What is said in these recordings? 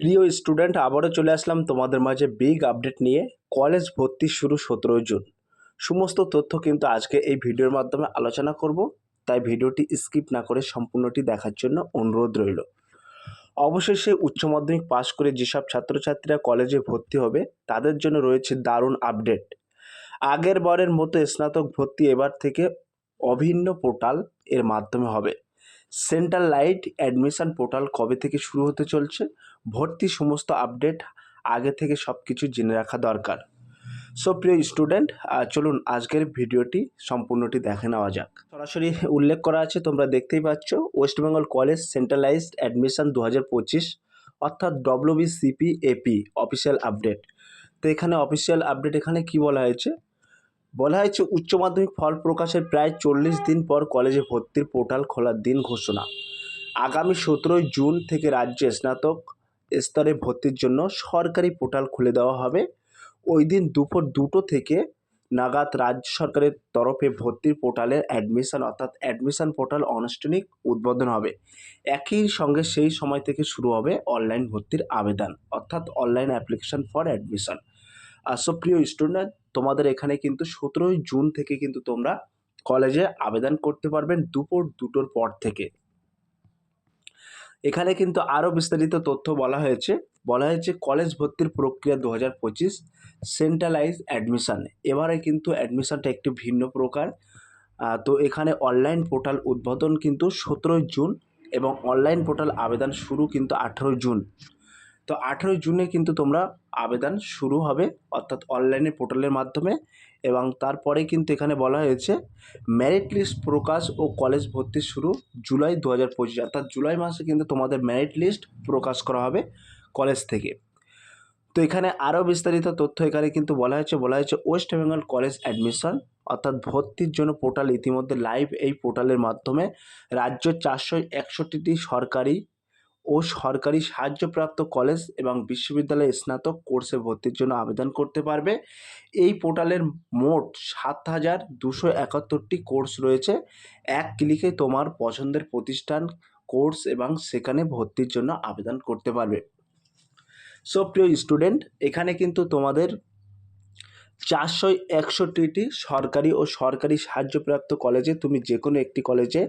প্রিয় স্টুডেন্ট, আবারও চলে আসলাম তোমাদের মাঝে বিগ আপডেট নিয়ে। কলেজ ভর্তি শুরু সতেরোই জুন। সমস্ত তথ্য কিন্তু আজকে এই ভিডিওর মাধ্যমে আলোচনা করব, তাই ভিডিওটি স্কিপ না করে সম্পূর্ণটি দেখার জন্য অনুরোধ রইল। অবশেষে উচ্চ মাধ্যমিক পাশ করে যেসব ছাত্রছাত্রীরা কলেজে ভর্তি হবে, তাদের জন্য রয়েছে দারুণ আপডেট আগের বারের মতো স্নাতক ভর্তি এবার থেকে অভিন্ন পোর্টাল এর মাধ্যমে হবে। সেন্ট্রাল লাইট অ্যাডমিশন পোর্টাল কবে থেকে শুরু হতে চলছে? ভর্তি সমস্ত আপডেট আগে থেকে সব কিছু জেনে রাখা দরকার। সো প্রিয় স্টুডেন্ট চলুন আজকের ভিডিওটি সম্পূর্ণটি দেখে নেওয়া যাক। সরাসরি উল্লেখ করা আছে, তোমরা দেখতেই পাচ্ছ West Bengal college centralised admission দু হাজার পঁচিশ, অর্থাৎ ডব্লিউবিসিপি এপি অফিসিয়াল আপডেট তো এখানে অফিসিয়াল আপডেট এখানে কি বলা হয়েছে? বলা হয়েছে উচ্চ মাধ্যমিক ফল প্রকাশের প্রায় চল্লিশ দিন পর কলেজে ভর্তির পোর্টাল খোলার দিন ঘোষণা। আগামী সতেরোই জুন থেকে রাজ্যে স্নাতক স্তরে ভর্তির জন্য সরকারি পোর্টাল খুলে দেওয়া হবে। ওই দিন দুপুর দুটো থেকে নাগাদ রাজ্য সরকারের তরফে ভর্তির পোর্টালের অ্যাডমিশন অর্থাৎ অ্যাডমিশন পোর্টাল আনুষ্ঠানিক উদ্বোধন হবে। একই সঙ্গে সেই সময় থেকে শুরু হবে অনলাইন ভর্তির আবেদন, অর্থাৎ online application for admission. So প্রিয় স্টুডেন্ট তোমাদের এখানে কিন্তু সতেরোই জুন থেকে কিন্তু তোমরা কলেজে আবেদন করতে পারবেন দুপুর দুটোর পর থেকে। এখানে কিন্তু আরও বিস্তারিত তথ্য বলা হয়েছে। বলা হয়েছে কলেজ ভর্তির প্রক্রিয়া দু হাজার পঁচিশ সেন্ট্রালাইজ অ্যাডমিশন এবারে কিন্তু অ্যাডমিশানটা একটি ভিন্ন প্রকার। তো এখানে অনলাইন পোর্টাল উদ্বোধন কিন্তু সতেরোই জুন এবং অনলাইন পোর্টাল আবেদন শুরু কিন্তু আঠেরোই জুন। তো আঠেরোই জুনে কিন্তু তোমরা আবেদন শুরু হবে, অর্থাৎ অনলাইনে পোর্টালের মাধ্যমে। এবং তারপরে কিন্তু এখানে বলা হয়েছে মেরিট লিস্ট প্রকাশ ও কলেজ ভর্তি শুরু জুলাই দু হাজার পঁচিশ। অর্থাৎ জুলাই মাসে কিন্তু তোমাদের মেরিট লিস্ট প্রকাশ করা হবে কলেজ থেকে। তো এখানে আরও বিস্তারিত তথ্য এখানে কিন্তু বলা হয়েছে বলা হয়েছে ওয়েস্ট বেঙ্গল কলেজ অ্যাডমিশন অর্থাৎ ভর্তির জন্য পোর্টাল ইতিমধ্যে লাইভ এই পোর্টালের মাধ্যমে। রাজ্য চারশো একষট্টিটি সরকারি ও সরকারি সাহায্যপ্রাপ্ত কলেজ এবং বিশ্ববিদ্যালয়ে স্নাতক কোর্সে ভর্তির জন্য আবেদন করতে পারবে। এই পোর্টালের মোট সাত হাজার দুশো একাত্তরটি কোর্স রয়েছে। এক ক্লিকে তোমার পছন্দের প্রতিষ্ঠান, কোর্স এবং সেখানে ভর্তির জন্য আবেদন করতে পারবে। সো, প্রিয় স্টুডেন্ট, এখানে কিন্তু তোমাদের চারশো একষট্টিটি সরকারি ও সরকারি সাহায্যপ্রাপ্ত কলেজে তুমি যে কোনো একটি কলেজে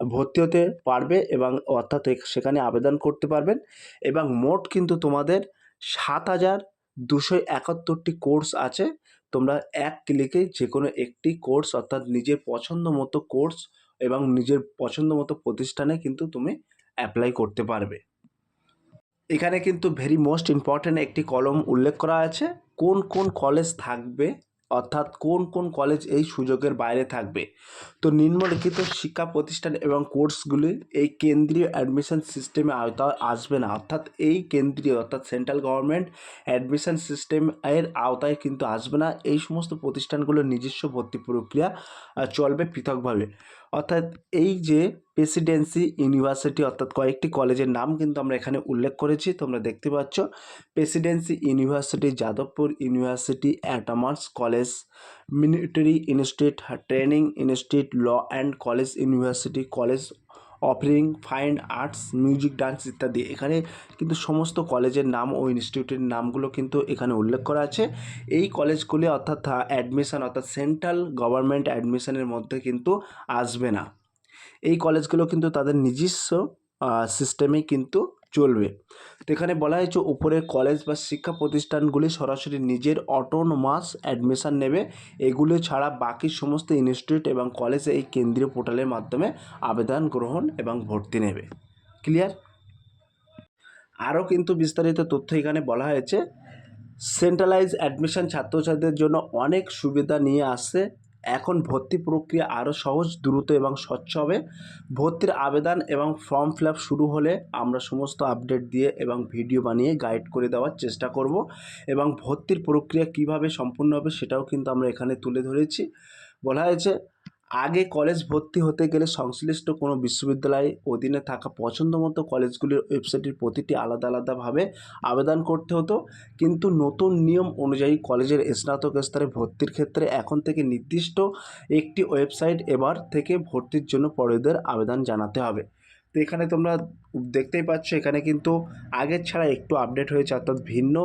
ভর্তি হতে পারবে এবং অর্থাৎ সেখানে আবেদন করতে পারবেন এবং মোট কিন্তু তোমাদের সাত হাজার দুশো একাত্তরটি কোর্স আছে। তোমরা এক ক্লিকে যে কোনো একটি কোর্স অর্থাৎ নিজের পছন্দ মতো কোর্স এবং নিজের পছন্দ মতো প্রতিষ্ঠানে কিন্তু তুমি অ্যাপ্লাই করতে পারবে। এখানে কিন্তু ভেরি মোস্ট ইম্পর্ট্যান্ট একটি কলম উল্লেখ করা আছে। কোন কোন কলেজ থাকবে অর্থাৎ কোন কোন কলেজ এই সুযোগের বাইরে থাকবে? তো নিম্নলিখিত শিক্ষা প্রতিষ্ঠান এবং কোর্সগুলি এই কেন্দ্রীয় অ্যাডমিশন সিস্টেমে আওতায় আসবে না। অর্থাৎ এই কেন্দ্রীয়, অর্থাৎ সেন্ট্রাল গভর্নমেন্ট অ্যাডমিশন সিস্টেম এর আওতায় কিন্তু আসবে না। এই সমস্ত প্রতিষ্ঠানগুলোর নিজস্ব ভর্তি প্রক্রিয়া চলবে পৃথকভাবে। অর্থাৎ এই যে প্রেসিডেন্সি ইউনিভার্সিটি অর্থাৎ কয়েকটি কলেজের নাম কিন্তু আমরা এখানে উল্লেখ করেছি, তোমরা দেখতে পাচ্ছ। Presidency University Jadavpur University অ্যাটামার্স college military institute training institute law and college university college offering fine arts music dance ইত্যাদি। এখানে কিন্তু সমস্ত কলেজের নাম ও ইনস্টিটিউটের নামগুলো কিন্তু এখানে উল্লেখ করা আছে। এই কলেজগুলি অর্থাৎ অ্যাডমিশান অর্থাৎ সেন্ট্রাল গভর্নমেন্ট অ্যাডমিশানের মধ্যে কিন্তু আসবে না। এই কলেজগুলো কিন্তু তাদের নিজস্ব সিস্টেমে কিন্তু চলবে। তো এখানে বলা হয়েছে উপরের কলেজ বা শিক্ষা প্রতিষ্ঠানগুলি সরাসরি নিজের অটোনোমাস অ্যাডমিশান নেবে। এগুলো ছাড়া বাকি সমস্ত ইনস্টিটিউট এবং কলেজে এই কেন্দ্রীয় পোর্টালের মাধ্যমে আবেদন, গ্রহণ এবং ভর্তি নেবে। ক্লিয়ার আরও কিন্তু বিস্তারিত তথ্য এখানে বলা হয়েছে। সেন্ট্রালাইজ অ্যাডমিশন ছাত্রছাত্রীদের জন্য অনেক সুবিধা নিয়ে আসছে। এখন ভর্তি প্রক্রিয়া আরও সহজ, দ্রুত এবং স্বচ্ছ হবে। ভর্তির আবেদন এবং ফর্ম ফিল শুরু হলে আমরা সমস্ত আপডেট দিয়ে এবং ভিডিও বানিয়ে গাইড করে দেওয়ার চেষ্টা করব এবং ভর্তির প্রক্রিয়া কীভাবে সম্পূর্ণ হবে সেটাও কিন্তু আমরা এখানে তুলে ধরেছি। বলা হয়েছে আগে কলেজ ভর্তি হতে গেলে সংশ্লিষ্ট কোনো বিশ্ববিদ্যালয়ে অধীনে থাকা পছন্দমতো কলেজগুলির ওয়েবসাইটের প্রতিটি আলাদা আলাদাভাবে আবেদন করতে হতো। কিন্তু নতুন নিয়ম অনুযায়ী কলেজের স্নাতক স্তরে ভর্তির ক্ষেত্রে এখন থেকে নির্দিষ্ট একটি ওয়েবসাইট এবার থেকে ভর্তির জন্য পড়ুয়াদের আবেদন জানাতে হবে। তো এখানে তোমরা দেখতেই পাচ্ছ, এখানে কিন্তু আগের ছাড়া একটু আপডেট হয়েছে, অর্থাৎ ভিন্ন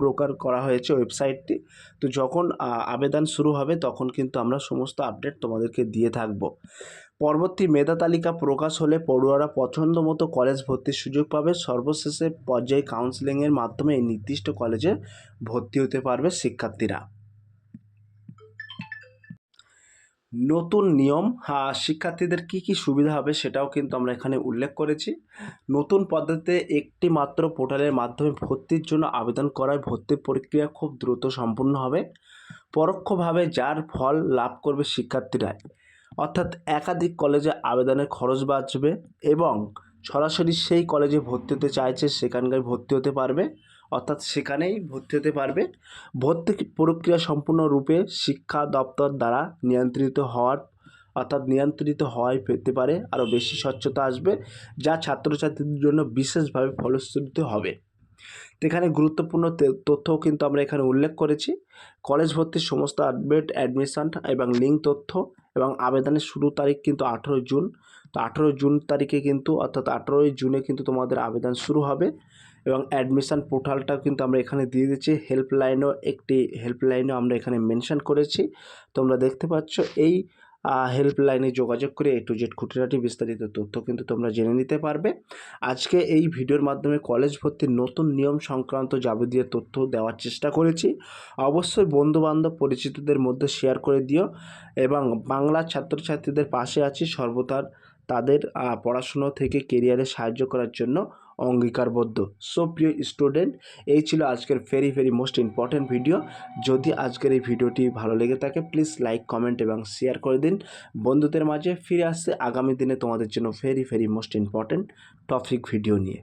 প্রকার করা হয়েছে ওয়েবসাইটটি তো যখন আবেদন শুরু হবে, তখন কিন্তু আমরা সমস্ত আপডেট তোমাদেরকে দিয়ে থাকব। পরবর্তী মেধা তালিকা প্রকাশ হলে পড়ুয়ারা পছন্দ মতো কলেজ ভর্তির সুযোগ পাবে। সর্বশেষে পর্যায়ে কাউন্সেলিংয়ের মাধ্যমে এই নির্দিষ্ট কলেজে ভর্তি হতে পারবে শিক্ষার্থীরা। নতুন নিয়ম হ্যাঁ শিক্ষার্থীদের কী কী সুবিধা হবে সেটাও কিন্তু আমরা এখানে উল্লেখ করেছি। নতুন পদ্ধতিতে একটি মাত্র পোর্টালের মাধ্যমে ভর্তির জন্য আবেদন করায় ভর্তি প্রক্রিয়া খুব দ্রুত সম্পূর্ণ হবে। পরোক্ষভাবে যার ফল লাভ করবে শিক্ষার্থীরা অর্থাৎ একাধিক কলেজে আবেদনের খরচ বাঁচবে এবং সরাসরি সেই কলেজে ভর্তি হতে চাইছে সেখানকার ভর্তি হতে পারবে। অর্থাৎ সেখানেই ভর্তি হতে পারবে। ভর্তি প্রক্রিয়া সম্পূর্ণরূপে শিক্ষা দপ্তর দ্বারা নিয়ন্ত্রিত হওয়ার, অর্থাৎ নিয়ন্ত্রিত হওয়ায় পেতে পারে। আরও বেশি স্বচ্ছতা আসবে, যা ছাত্রছাত্রীদের জন্য বিশেষভাবে ফলশ্রুতি হবে। এখানে গুরুত্বপূর্ণ তথ্যও কিন্তু আমরা এখানে উল্লেখ করেছি। কলেজ ভর্তির সমস্ত আপডেট, অ্যাডমিশন এবং লিঙ্ক তথ্য এবং আবেদনের শুরু তারিখ কিন্তু আঠেরোই জুন। তো আঠেরোই জুন তারিখে কিন্তু, অর্থাৎ আঠেরোই জুনে কিন্তু তোমাদের আবেদন শুরু হবে। এবং অ্যাডমিশন পোর্টালটাও কিন্তু আমরা এখানে দিয়ে দিচ্ছি হেল্পলাইনও একটি হেল্পলাইনও আমরা এখানে মেনশন করেছি। তোমরা দেখতে পাচ্ছ এই হেল্পলাইনে যোগাযোগ করে এ টু জেড খুঁটিনাটি বিস্তারিত তথ্য কিন্তু তোমরা জেনে নিতে পারবে। আজকে এই ভিডিওর মাধ্যমে কলেজ ভর্তির নতুন নিয়ম সংক্রান্ত যাবতীয় তথ্য দেওয়ার চেষ্টা করেছি। অবশ্যই বন্ধুবান্ধব পরিচিতদের মধ্যে শেয়ার করে দিও এবং বাংলা ছাত্রছাত্রীদের পাশে আছি সর্বদার তাদের পড়াশুনো থেকে কেরিয়ারে সাহায্য করার জন্য। অঙ্গীকারবদ্ধ। সো প্রিয় স্টুডেন্ট, এই ছিল আজকের very very most important video যদি আজকের এই ভিডিওটি ভালো লেগে থাকে প্লিজ লাইক কমেন্ট এবং শেয়ার করে দিন। বন্ধুদের মাঝে ফিরে আসছে আগামী দিনে তোমাদের জন্য very very most important topic video নিয়ে।